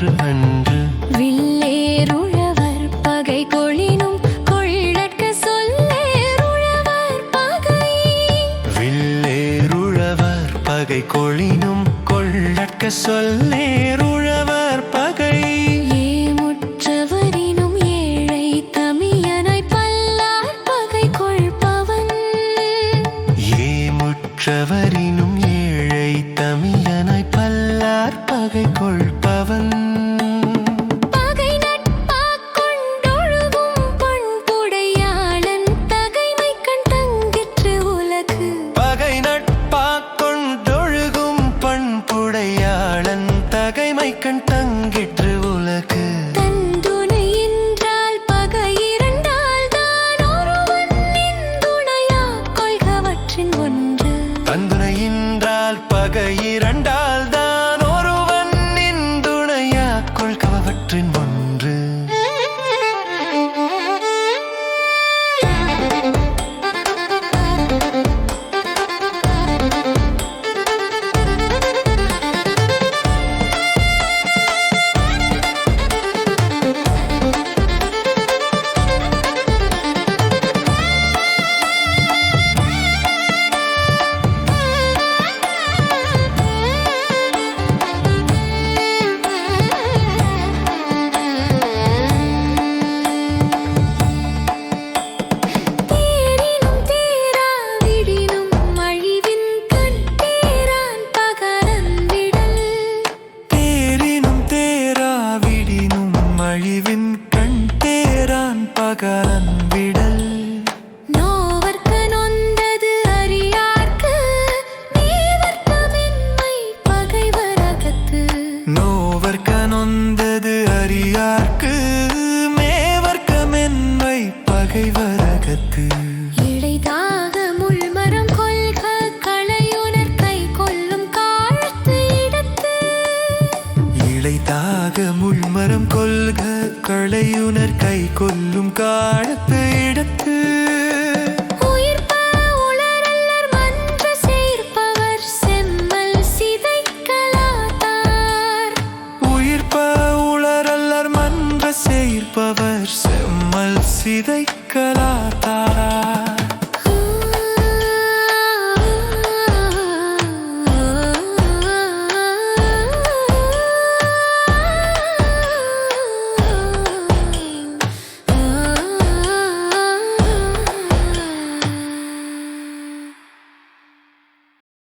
காற்று அன்று வில்லேருழவர் பகை கொழினும் கொள்ளற்க சொல்லேருழவர் பகை. வில்லேருழவர் பகை கொழினும் கொள்ளற்க சொல்லேருழவர் தகைமை கண் தங்கிற்று உலகு. தன் துணை என்றால் பகை இரண்டால் தான் ஒருவன் நின்துணையா கொள்கவற்றின் ஒன்று. தந்துணையின்றால் பகை இரண்டால் கொள்கவற்றின் ஒன்று. தேரான் விடல் நோவர்க்க நொந்தது அறியார்க்கு நீவர்க்கமென்மை பகைவரகத்து நோவர்க்க நொந்தது அறியார்க்கு மேவர்க்கமென்மை பகைவரகத்து இடைதாக முள்மரம் கொள்க முள்மரம் கொள்க களையுணர் கை கொல்லும் காலத்து இடத்து. சேர்ப்பவர் செம்மல் சிதைக்கலாத்தார்